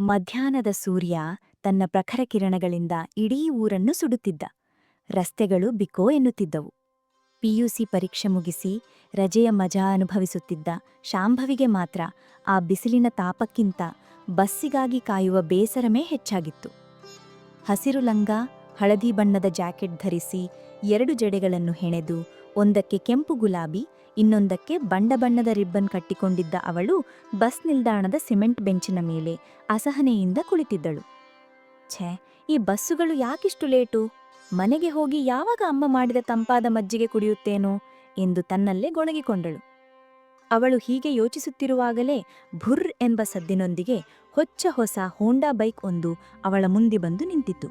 ಮಧ್ಯಾಹ್ನದ ಸೂರ್ಯ ತನ್ನ ಪ್ರಖರ ಕಿರಣಗಳಿಂದ ಇಡೀ ಊರನ್ನು ಸುಡುತ್ತಿದ್ದ. ರಸ್ತೆಗಳು ಬಿಕೋ ಎನ್ನುತ್ತಿದ್ದವು. ಪಿಯುಸಿ ಪರೀಕ್ಷೆ ಮುಗಿಸಿ ರಜೆಯ ಮಜಾ ಅನುಭವಿಸುತ್ತಿದ್ದ ಶಾಂಭವಿಗೆ ಮಾತ್ರ ಆ ಬಿಸಿಲಿನ ತಾಪಕ್ಕಿಂತ ಬಸ್ಸಿಗಾಗಿ ಕಾಯುವ ಬೇಸರಮೇ ಹೆಚ್ಚಾಗಿತ್ತು. ಹಸಿರು ಲಂಗ, ಹಳದಿ ಬಣ್ಣದ ಜಾಕೆಟ್ ಧರಿಸಿ ಎರಡು ಜಡೆಗಳನ್ನು ಹೆಣೆದು, ಒಂದಕ್ಕೆ ಕೆಂಪು ಗುಲಾಬಿ ಇನ್ನೊಂದಕ್ಕೆ ಬಣ್ಣ ಬಣ್ಣದ ರಿಬ್ಬನ್ ಕಟ್ಟಿಕೊಂಡಿದ್ದ ಅವಳು ಬಸ್ ನಿಲ್ದಾಣದ ಸಿಮೆಂಟ್ ಬೆಂಚಿನ ಮೇಲೆ ಅಸಹನೆಯಿಂದ ಕುಳಿತಿದ್ದಳು. ಛೇ, ಈ ಬಸ್ಸುಗಳು ಯಾಕಿಷ್ಟು ಲೇಟು? ಮನೆಗೆ ಹೋಗಿ ಯಾವಾಗ ಅಮ್ಮ ಮಾಡಿದ ತಂಪಾದ ಮಜ್ಜಿಗೆ ಕುಡಿಯುತ್ತೇನೋ ಎಂದು ತನ್ನಲ್ಲೇ ಗೊಣಗಿಕೊಂಡಳು. ಅವಳು ಹೀಗೆ ಯೋಚಿಸುತ್ತಿರುವಾಗಲೇ ಭುರ್ ಎಂಬ ಸದ್ದಿನೊಂದಿಗೆ ಹೊಚ್ಚ ಹೊಸ ಹೋಂಡಾ ಬೈಕ್ ಒಂದು ಅವಳ ಮುಂದೆ ಬಂದು ನಿಂತಿತು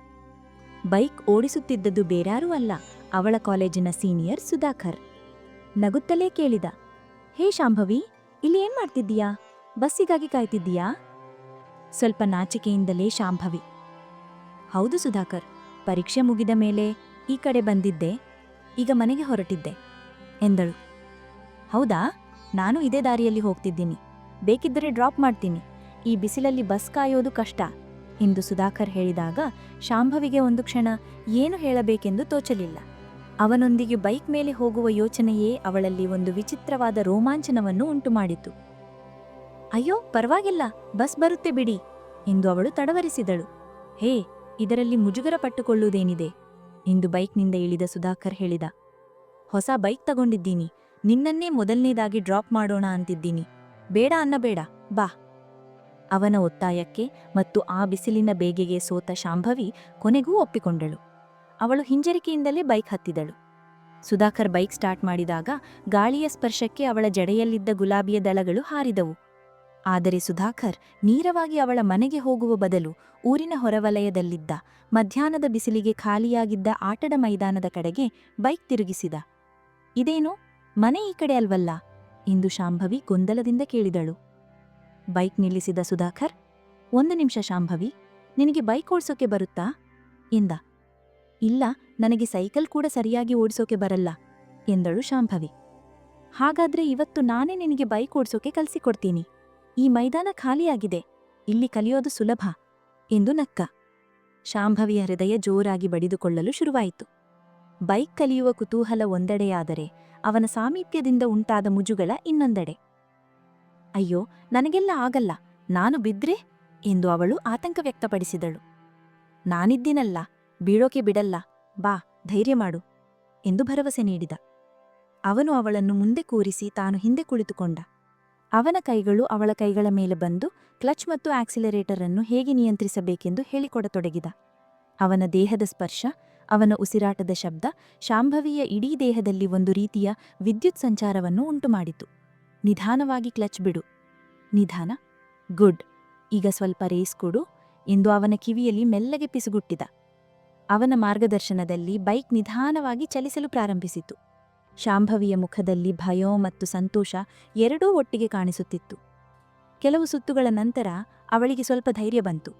ಬೈಕ್ ಓಡಿಸುತ್ತಿದ್ದದ್ದು ಬೇರಾರೂ ಅಲ್ಲ, ಅವಳ ಕಾಲೇಜಿನ ಸೀನಿಯರ್ ಸುಧಾಕರ್. ನಗುತ್ತಲೇ ಕೇಳಿದ. ಹೇ ಶಾಂಭವಿ, ಇಲ್ಲಿ ಏನ್ ಮಾಡ್ತಿದ್ದೀಯಾ? ಬಸ್ಸಿಗಾಗಿ ಕಾಯ್ತಿದ್ದೀಯಾ? ಸ್ವಲ್ಪ ನಾಚಿಕೆಯಿಂದಲೇ ಶಾಂಭವಿ. ಹೌದು ಸುಧಾಕರ್, ಪರೀಕ್ಷೆ ಮುಗಿದ ಮೇಲೆ ಈ ಕಡೆ ಬಂದಿದ್ದೆ, ಈಗ ಮನೆಗೆ ಹೊರಟಿದ್ದೆ, ಎಂದಳು. ಹೌದಾ? ನಾನು ಇದೇ ದಾರಿಯಲ್ಲಿ ಹೋಗ್ತಿದ್ದೀನಿ. ಬೇಕಿದ್ದರೆ ಡ್ರಾಪ್ ಮಾಡ್ತೀನಿ. ಈ ಬಿಸಿಲಲ್ಲಿ ಬಸ್ ಕಾಯೋದು ಕಷ್ಟ, ಎಂದು ಸುಧಾಕರ್ ಹೇಳಿದಾಗ ಶಾಂಭವಿಗೆ ಒಂದು ಕ್ಷಣ ಏನು ಹೇಳಬೇಕೆಂದು ತೋಚಲಿಲ್ಲ. ಅವನೊಂದಿಗೆ ಬೈಕ್ ಮೇಲೆ ಹೋಗುವ ಯೋಚನೆಯೇ ಅವಳಲ್ಲಿ ಒಂದು ವಿಚಿತ್ರವಾದ ರೋಮಾಂಚನವನ್ನು ಉಂಟುಮಾಡಿತು. ಅಯ್ಯೋ, ಪರವಾಗಿಲ್ಲ, ಬಸ್ ಬರುತ್ತೆ ಬಿಡಿ, ಎಂದು ಅವಳು ತಡವರಿಸಿದಳು. ಹೇ, ಇದರಲ್ಲಿ ಮುಜುಗರ ಪಟ್ಟುಕೊಳ್ಳುವುದೇನಿದೆ, ಎಂದು ಬೈಕ್ನಿಂದ ಇಳಿದ ಸುಧಾಕರ್ ಹೇಳಿದ. ಹೊಸ ಬೈಕ್ ತಗೊಂಡಿದ್ದೀನಿ, ನಿನ್ನನ್ನೇ ಮೊದಲನೇದಾಗಿ ಡ್ರಾಪ್ ಮಾಡೋಣ ಅಂತಿದ್ದೀನಿ. ಬೇಡ ಅನ್ನಬೇಡ, ಬಾ. ಅವನ ಒತ್ತಾಯಕ್ಕೆ ಮತ್ತು ಆ ಬಿಸಿಲಿನ ಬೇಗೆಗೆ ಸೋತ ಶಾಂಭವಿ ಕೊನೆಗೂ ಒಪ್ಪಿಕೊಂಡಳು. ಅವಳು ಹಿಂಜರಿಕೆಯಿಂದಲೇ ಬೈಕ್ ಹತ್ತಿದಳು. ಸುಧಾಕರ್ ಬೈಕ್ ಸ್ಟಾರ್ಟ್ ಮಾಡಿದಾಗ ಗಾಳಿಯ ಸ್ಪರ್ಶಕ್ಕೆ ಅವಳ ಜಡೆಯಲ್ಲಿದ್ದ ಗುಲಾಬಿಯ ದಳಗಳು ಹಾರಿದವು. ಆದರೆ ಸುಧಾಕರ್ ನೇರವಾಗಿ ಅವಳ ಮನೆಗೆ ಹೋಗುವ ಬದಲು ಊರಿನ ಹೊರವಲಯದಲ್ಲಿದ್ದ, ಮಧ್ಯಾಹ್ನದ ಬಿಸಿಲಿಗೆ ಖಾಲಿಯಾಗಿದ್ದ ಆಟದ ಮೈದಾನದ ಕಡೆಗೆ ಬೈಕ್ ತಿರುಗಿಸಿದ. ಇದೇನು? ಮನೆ ಈ ಕಡೆ ಅಲ್ವಲ್ಲ? ಎಂದು ಶಾಂಭವಿ ಗೊಂದಲದಿಂದ ಕೇಳಿದಳು. ಬೈಕ್ ನಿಲ್ಲಿಸಿದ ಸುಧಾಕರ್, ಒಂದು ನಿಮಿಷ ಶಾಂಭವಿ, ನಿನಗೆ ಬೈಕ್ ಓಡಿಸೋಕೆ ಬರುತ್ತಾ? ಎಂದ. ಇಲ್ಲ, ನನಗೆ ಸೈಕಲ್ ಕೂಡ ಸರಿಯಾಗಿ ಓಡಿಸೋಕೆ ಬರಲ್ಲ, ಎಂದಳು ಶಾಂಭವಿ. ಹಾಗಾದ್ರೆ ಇವತ್ತು ನಾನೇ ನಿನಗೆ ಬೈಕ್ ಓಡಿಸೋಕೆ ಕಲಿಸಿಕೊಡ್ತೀನಿ. ಈ ಮೈದಾನ ಖಾಲಿಯಾಗಿದೆ, ಇಲ್ಲಿ ಕಲಿಯೋದು ಸುಲಭ, ಎಂದು ನಕ್ಕ. ಶಾಂಭವಿಯ ಹೃದಯ ಜೋರಾಗಿ ಬಡಿದುಕೊಳ್ಳಲು ಶುರುವಾಯಿತು. ಬೈಕ್ ಕಲಿಯುವ ಕುತೂಹಲ ಒಂದೆಡೆಯಾದರೆ ಅವನ ಸಾಮೀಪ್ಯದಿಂದ ಉಂಟಾದ ಮುಜುಗಳ ಇನ್ನೊಂದೆಡೆ. ಅಯ್ಯೋ, ನನಗೆಲ್ಲ ಆಗಲ್ಲ, ನಾನು ಬಿದ್ರೆ, ಎಂದು ಅವಳು ಆತಂಕ ವ್ಯಕ್ತಪಡಿಸಿದಳು. ನಾನಿದ್ದೀನಲ್ಲ ಬೀಳೋಕೆ ಬಿಡಲ್ಲ. ಬಾ, ಧೈರ್ಯ ಮಾಡು ಎಂದು ಭರವಸೆ ನೀಡಿದ. ಅವನು ಅವಳನ್ನು ಮುಂದೆ ಕೂರಿಸಿ ತಾನು ಹಿಂದೆ ಕುಳಿತುಕೊಂಡ. ಅವನ ಕೈಗಳು ಅವಳ ಕೈಗಳ ಮೇಲೆ ಬಂದು ಕ್ಲಚ್ ಮತ್ತು ಆಕ್ಸಿಲರೇಟರ್ ಅನ್ನು ಹೇಗೆ ನಿಯಂತ್ರಿಸಬೇಕೆಂದು ಹೇಳಿಕೊಡತೊಡಗಿದ. ಅವನ ದೇಹದ ಸ್ಪರ್ಶ, ಅವನ ಉಸಿರಾಟದ ಶಬ್ದ, ಶಾಂಭವಿಯ ಇಡೀ ದೇಹದಲ್ಲಿ ಒಂದು ರೀತಿಯ ವಿದ್ಯುತ್ ಸಂಚಾರವನ್ನು ಉಂಟುಮಾಡಿತು. ನಿಧಾನವಾಗಿ ಕ್ಲಚ್ ಬಿಡು. ನಿಧಾನ, ಗುಡ್. ಈಗ ಸ್ವಲ್ಪ ರೇಸ್ ಕೊಡು ಎಂದು ಅವನ ಕಿವಿಯಲ್ಲಿ ಮೆಲ್ಲಗೆ ಪಿಸುಗುಟ್ಟಿದ. ಅವನ ಮಾರ್ಗದರ್ಶನದಲ್ಲಿ ಬೈಕ್ ನಿಧಾನವಾಗಿ ಚಲಿಸಲು ಪ್ರಾರಂಭಿಸಿತು. ಶಾಂಭವಿಯ ಮುಖದಲ್ಲಿ ಭಯೋ ಮತ್ತು ಸಂತೋಷ ಎರಡೂ ಒಟ್ಟಿಗೆ ಕಾಣಿಸುತ್ತಿತ್ತು. ಕೆಲವು ಸುತ್ತುಗಳ ನಂತರ ಅವಳಿಗೆ ಸ್ವಲ್ಪ ಧೈರ್ಯ ಬಂತು.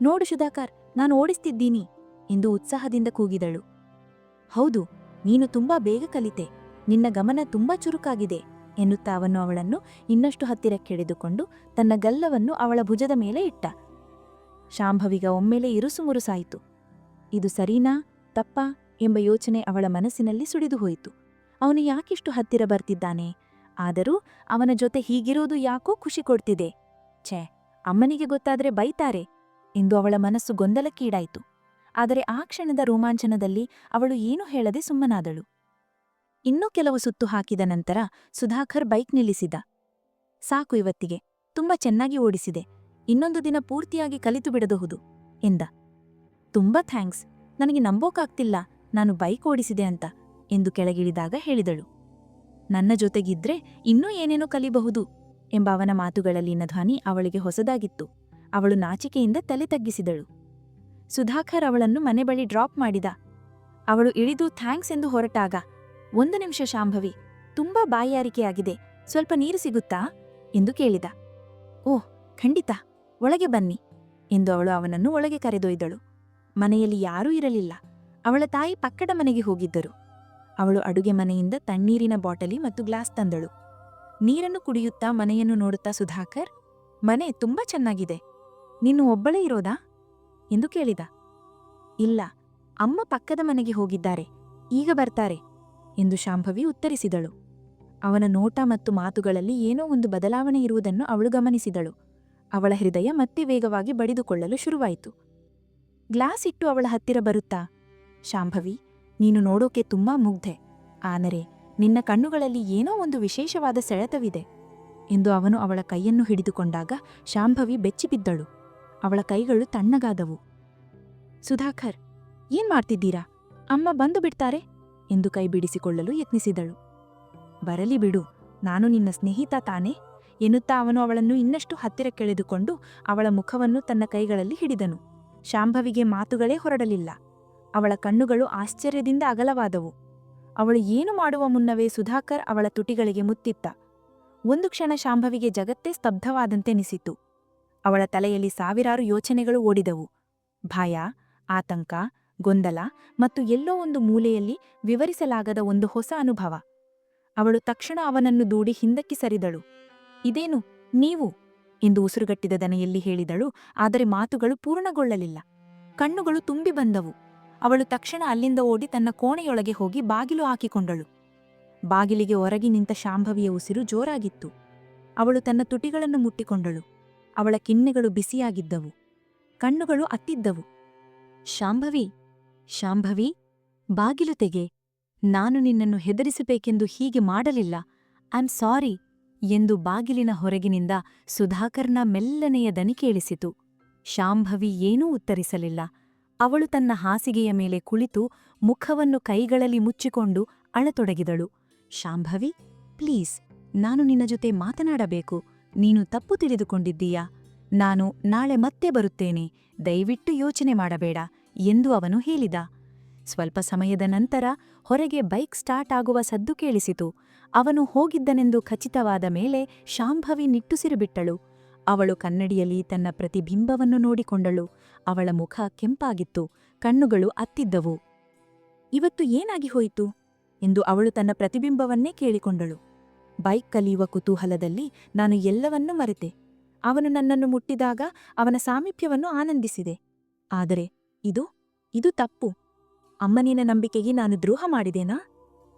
ನೋಡು ಸುಧಾಕರ್, ನಾನು ಓಡಿಸ್ತಿದ್ದೀನಿ ಎಂದು ಉತ್ಸಾಹದಿಂದ ಕೂಗಿದಳು. ಹೌದು, ನೀನು ತುಂಬಾ ಬೇಗ ಕಲಿತೆ. ನಿನ್ನ ಗಮನ ತುಂಬಾ ಚುರುಕಾಗಿದೆ ಎನ್ನುತ್ತಾ ಅವನು ಅವಳನ್ನು ಇನ್ನಷ್ಟು ಹತ್ತಿರಕ್ಕೆಳೆದುಕೊಂಡು ತನ್ನ ಗಲ್ಲವನ್ನು ಅವಳ ಭುಜದ ಮೇಲೆ ಇಟ್ಟ. ಶಾಂಭವಿಗ ಒಮ್ಮೆಲೆ ಇರುಸುಮುರುಸಾಯಿತು ಇದು ಸರಿನಾ, ತಪ್ಪಾ ಎಂಬ ಯೋಚನೆ ಅವಳ ಮನಸ್ಸಿನಲ್ಲಿ ಸುಡಿದು ಹೋಯಿತು. ಅವನು ಯಾಕಿಷ್ಟು ಹತ್ತಿರ ಬರ್ತಿದ್ದಾನೆ? ಆದರೂ ಅವನ ಜೊತೆ ಹೀಗಿರೋದು ಯಾಕೋ ಖುಷಿ ಕೊಡ್ತಿದೆ. ಛೇ, ಅಮ್ಮನಿಗೆ ಗೊತ್ತಾದ್ರೆ ಬೈತಾರೆ. ಎಂದು ಅವಳ ಮನಸ್ಸು ಗೊಂದಲಕ್ಕೀಡಾಯಿತು. ಆದರೆ ಆ ಕ್ಷಣದ ರೋಮಾಂಚನದಲ್ಲಿ ಅವಳು ಏನೂ ಹೇಳದೆ ಸುಮ್ಮನಾದಳು. ಇನ್ನೂ ಕೆಲವು ಸುತ್ತು ಹಾಕಿದ ನಂತರ ಸುಧಾಕರ್ ಬೈಕ್ ನಿಲ್ಲಿಸಿದ. ಸಾಕು ಇವತ್ತಿಗೆ. ತುಂಬ ಚೆನ್ನಾಗಿ ಓಡಿಸಿದೆ. ಇನ್ನೊಂದು ದಿನ ಪೂರ್ತಿಯಾಗಿ ಕಲಿತು ಬಿಡಬಹುದು, ಎಂದ. ತುಂಬಾ ಥ್ಯಾಂಕ್ಸ್. ನನಗೆ ನಂಬೋಕಾಗ್ತಿಲ್ಲ. ನಾನು ಬೈಕ್ ಓಡಿಸಿದೆ ಅಂತ ಎಂದು ಕೆಳಗಿಳಿದಾಗ ಹೇಳಿದಳು. ನನ್ನ ಜೊತೆಗಿದ್ರೆ ಇನ್ನೂ ಏನೇನೋ ಕಲಿಬಹುದು ಎಂಬ ಅವನ ಮಾತುಗಳಲ್ಲಿನ ಧ್ವನಿ ಅವಳಿಗೆ ಹೊಸದಾಗಿತ್ತು. ಅವಳು ನಾಚಿಕೆಯಿಂದ ತಲೆ ತಗ್ಗಿಸಿದಳು. ಸುಧಾಕರ್ ಅವಳನ್ನು ಮನೆ ಬಳಿ ಡ್ರಾಪ್ ಮಾಡಿದ. ಅವಳು ಇಳಿದು ಥ್ಯಾಂಕ್ಸ್ ಎಂದು ಹೊರಟಾಗ, ಒಂದು ನಿಮಿಷ ಶಾಂಭವಿ, ತುಂಬಾ ಬಾಯಾರಿಕೆಯಾಗಿದೆ. ಸ್ವಲ್ಪ ನೀರು ಸಿಗುತ್ತಾ? ಎಂದು ಕೇಳಿದ. ಓಹ್, ಖಂಡಿತ. ಒಳಗೆ ಬನ್ನಿ. ಎಂದು ಅವಳು ಅವನನ್ನು ಒಳಗೆ ಕರೆದೊಯ್ದಳು. ಮನೆಯಲ್ಲಿ ಯಾರೂ ಇರಲಿಲ್ಲ. ಅವಳ ತಾಯಿ ಪಕ್ಕದ ಮನೆಗೆ ಹೋಗಿದ್ದರು. ಅವಳು ಅಡುಗೆ ಮನೆಯಿಂದ ತಣ್ಣೀರಿನ ಬಾಟಲಿ ಮತ್ತು ಗ್ಲಾಸ್ ತಂದಳು. ನೀರನ್ನು ಕುಡಿಯುತ್ತಾ ಮನೆಯನ್ನು ನೋಡುತ್ತಾ ಸುಧಾಕರ್, ಮನೆ ತುಂಬಾ ಚೆನ್ನಾಗಿದೆ. ನೀನು ಒಬ್ಬಳೇ ಇರೋದಾ? ಎಂದು ಕೇಳಿದ. ಇಲ್ಲ, ಅಮ್ಮ ಪಕ್ಕದ ಮನೆಗೆ ಹೋಗಿದ್ದಾರೆ. ಈಗ ಬರ್ತಾರೆ, ಎಂದು ಶಾಂಭವಿ ಉತ್ತರಿಸಿದಳು. ಅವನ ನೋಟ ಮತ್ತು ಮಾತುಗಳಲ್ಲಿ ಏನೋ ಒಂದು ಬದಲಾವಣೆ ಇರುವುದನ್ನು ಅವಳು ಗಮನಿಸಿದಳು. ಅವಳ ಹೃದಯ ಮತ್ತೆ ವೇಗವಾಗಿ ಬಡಿದುಕೊಳ್ಳಲು ಶುರುವಾಯಿತು. ಗ್ಲಾಸ್ ಇಟ್ಟು ಅವಳ ಹತ್ತಿರ ಬರುತ್ತಾ? ಶಾಂಭವಿ, ನೀನು ನೋಡೋಕೆ ತುಂಬಾ ಮುಗ್ಧೆ. ಆದರೆ ನಿನ್ನ ಕಣ್ಣುಗಳಲ್ಲಿ ಏನೋ ಒಂದು ವಿಶೇಷವಾದ ಸೆಳೆತವಿದೆ. ಎಂದು ಅವನು ಅವಳ ಕೈಯನ್ನು ಹಿಡಿದುಕೊಂಡಾಗ ಶಾಂಭವಿ ಬೆಚ್ಚಿಬಿದ್ದಳು ಅವಳ ಕೈಗಳು ತಣ್ಣಗಾದವು. ಸುಧಾಕರ್, ಏನ್ ಮಾಡ್ತಿದ್ದೀರಾ? ಅಮ್ಮ ಬಂದು ಬಿಡ್ತಾರೆ ಎಂದು ಕೈ ಬಿಡಿಸಿಕೊಳ್ಳಲು ಯತ್ನಿಸಿದಳು. ಬರಲಿ ಬಿಡು, ನಾನು ನಿನ್ನ ಸ್ನೇಹಿತ ತಾನೇ ಎನ್ನುತ್ತಾ ಅವನು ಅವಳನ್ನು ಇನ್ನಷ್ಟು ಹತ್ತಿರಕ್ಕೆಳೆದುಕೊಂಡು ಅವಳ ಮುಖವನ್ನು ತನ್ನ ಕೈಗಳಲ್ಲಿ ಹಿಡಿದನು. ಶಾಂಭವಿಗೆ ಮಾತುಗಳೇ ಹೊರಡಲಿಲ್ಲ. ಅವಳ ಕಣ್ಣುಗಳು ಆಶ್ಚರ್ಯದಿಂದ ಅಗಲವಾದವು. ಅವಳು ಏನು ಮಾಡುವ ಮುನ್ನವೇ ಸುಧಾಕರ್ ಅವಳ ತುಟಿಗಳಿಗೆ ಮುತ್ತಿತ್ತ. ಒಂದು ಕ್ಷಣ ಶಾಂಭವಿಗೆ ಜಗತ್ತೇ ಸ್ತಬ್ಧವಾದಂತೆನಿಸಿತು. ಅವಳ ತಲೆಯಲ್ಲಿ ಸಾವಿರಾರು ಯೋಚನೆಗಳು ಓಡಿದವು. ಭಯ, ಆತಂಕ, ಗೊಂದಲ ಮತ್ತು ಎಲ್ಲೋ ಒಂದು ಮೂಲೆಯಲ್ಲಿ ವಿವರಿಸಲಾಗದ ಒಂದು ಹೊಸ ಅನುಭವ. ಅವಳು ತಕ್ಷಣ ಅವನನ್ನು ದೂಡಿ ಹಿಂದಕ್ಕೆ ಸರಿದಳು. ಇದೇನು, ನೀವು? ಎಂದು ಉಸಿರುಗಟ್ಟಿದ ದನೆಯಲ್ಲಿ ಹೇಳಿದಳು, ಆದರೆ ಮಾತುಗಳು ಪೂರ್ಣಗೊಳ್ಳಲಿಲ್ಲ. ಕಣ್ಣುಗಳು ತುಂಬಿ ಬಂದವು. ಅವಳು ತಕ್ಷಣ ಅಲ್ಲಿಂದ ಓಡಿ ತನ್ನ ಕೋಣೆಯೊಳಗೆ ಹೋಗಿ ಬಾಗಿಲು ಹಾಕಿಕೊಂಡಳು. ಬಾಗಿಲಿಗೆ ಹೊರಗಿ ನಿಂತ ಶಾಂಭವಿಯ ಉಸಿರು ಜೋರಾಗಿತ್ತು. ಅವಳು ತನ್ನ ತುಟಿಗಳನ್ನು ಮುಟ್ಟಿಕೊಂಡಳು. ಅವಳ ಕಿನ್ನೆಗಳು ಬಿಸಿಯಾಗಿದ್ದವು. ಕಣ್ಣುಗಳು ಅತ್ತಿದ್ದವು. ಶಾಂಭವಿ ಶಾಂಭವಿ, ಬಾಗಿಲು ತೆಗೆ. ನಾನು ನಿನ್ನನ್ನು ಹೆದರಿಸಬೇಕೆಂದು ಹೀಗೆ ಮಾಡಲಿಲ್ಲ. ಐಮ್ ಸಾರಿ ಎಂದು ಬಾಗಿಲಿನ ಹೊರಗಿನಿಂದ ಸುಧಾಕರ್ನ ಮೆಲ್ಲನೆಯ ದನಿ ಕೇಳಿಸಿತು. ಶಾಂಭವಿ ಏನೂ ಉತ್ತರಿಸಲಿಲ್ಲ. ಅವಳು ತನ್ನ ಹಾಸಿಗೆಯ ಮೇಲೆ ಕುಳಿತು ಮುಖವನ್ನು ಕೈಗಳಲ್ಲಿ ಮುಚ್ಚಿಕೊಂಡು ಅಳತೊಡಗಿದಳು. ಶಾಂಭವಿ, ಪ್ಲೀಸ್, ನಾನು ನಿನ್ನ ಜೊತೆ ಮಾತನಾಡಬೇಕು. ನೀನು ತಪ್ಪು ತಿಳಿದುಕೊಂಡಿದ್ದೀಯಾ? ನಾನು ನಾಳೆ ಮತ್ತೆ ಬರುತ್ತೇನೆ. ದಯವಿಟ್ಟು ಯೋಚನೆ ಮಾಡಬೇಡ, ಎಂದು ಅವನು ಹೇಳಿದ. ಸ್ವಲ್ಪ ಸಮಯದ ನಂತರ ಹೊರಗೆ ಬೈಕ್ ಸ್ಟಾರ್ಟ್ ಆಗುವ ಸದ್ದು ಕೇಳಿಸಿತು. ಅವನು ಹೋಗಿದ್ದನೆಂದು ಖಚಿತವಾದ ಮೇಲೆ ಶಾಂಭವಿ ನಿಟ್ಟುಸಿರುಬಿಟ್ಟಳು. ಅವಳು ಕನ್ನಡಿಯಲ್ಲಿ ತನ್ನ ಪ್ರತಿಬಿಂಬವನ್ನು ನೋಡಿಕೊಂಡಳು. ಅವಳ ಮುಖ ಕೆಂಪಾಗಿತ್ತು. ಕಣ್ಣುಗಳು ಅತ್ತಿದ್ದವು. ಇವತ್ತು ಏನಾಗಿ ಹೋಯಿತು? ಎಂದು ಅವಳು ತನ್ನ ಪ್ರತಿಬಿಂಬವನ್ನೇ ಕೇಳಿಕೊಂಡಳು. ಬೈಕ್ ಕಲಿಯುವ ಕುತೂಹಲದಲ್ಲಿ ನಾನು ಎಲ್ಲವನ್ನೂ ಮರೆತೆ. ಅವನು ನನ್ನನ್ನು ಮುಟ್ಟಿದಾಗ ಅವನ ಸಾಮೀಪ್ಯವನ್ನು ಆನಂದಿಸಿದೆ. ಆದರೆ ಇದು ಇದು ತಪ್ಪು. ಅಮ್ಮನಿನ ನಂಬಿಕೆಗೆ ನಾನು ದ್ರೋಹ ಮಾಡಿದೇನಾ?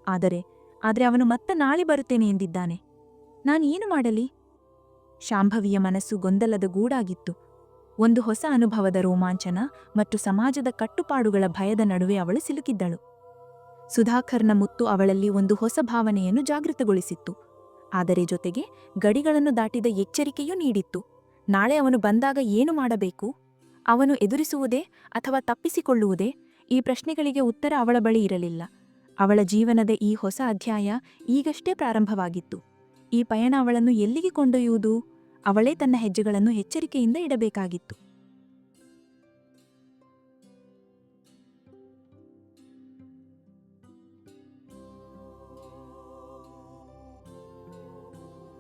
ಆದರೆ ಆದರೆ ಅವನು ಮತ್ತೆ ನಾಳೆ ಬರುತ್ತೇನೆ ಎಂದಿದ್ದಾನೆ. ನಾನು ಏನು ಮಾಡಲಿ? ಶಾಂಭವಿಯ ಮನಸ್ಸು ಗೊಂದಲದ ಗೂಡಾಗಿತ್ತು. ಒಂದು ಹೊಸ ಅನುಭವದ ರೋಮಾಂಚನ ಮತ್ತು ಸಮಾಜದ ಕಟ್ಟುಪಾಡುಗಳ ಭಯದ ನಡುವೆ ಅವಳು ಸಿಲುಕಿದ್ದಳು. ಸುಧಾಕರ್ನ ಮುತ್ತು ಅವಳಲ್ಲಿ ಒಂದು ಹೊಸ ಭಾವನೆಯನ್ನು ಜಾಗೃತಗೊಳಿಸಿತ್ತು. ಆದರೆ ಜೊತೆಗೆ ಗಡಿಗಳನ್ನು ದಾಟಿದ ಎಚ್ಚರಿಕೆಯೂ ನೀಡಿತ್ತು. ನಾಳೆ ಅವನು ಬಂದಾಗ ಏನು ಮಾಡಬೇಕು? ಅವನು ಎದುರಿಸುವುದೇ ಅಥವಾ ತಪ್ಪಿಸಿಕೊಳ್ಳುವುದೇ? ಈ ಪ್ರಶ್ನೆಗಳಿಗೆ ಉತ್ತರ ಅವಳ ಬಳಿ ಇರಲಿಲ್ಲ. ಅವಳ ಜೀವನದ ಈ ಹೊಸ ಅಧ್ಯಾಯ ಈಗಷ್ಟೇ ಪ್ರಾರಂಭವಾಗಿತ್ತು. ಈ ಪಯಣ ಅವಳನ್ನು ಎಲ್ಲಿಗೆ ಕೊಂಡೊಯ್ಯುವುದು? ಅವಳೇ ತನ್ನ ಹೆಜ್ಜೆಗಳನ್ನು ಎಚ್ಚರಿಕೆಯಿಂದ ಇಡಬೇಕಾಗಿತ್ತು.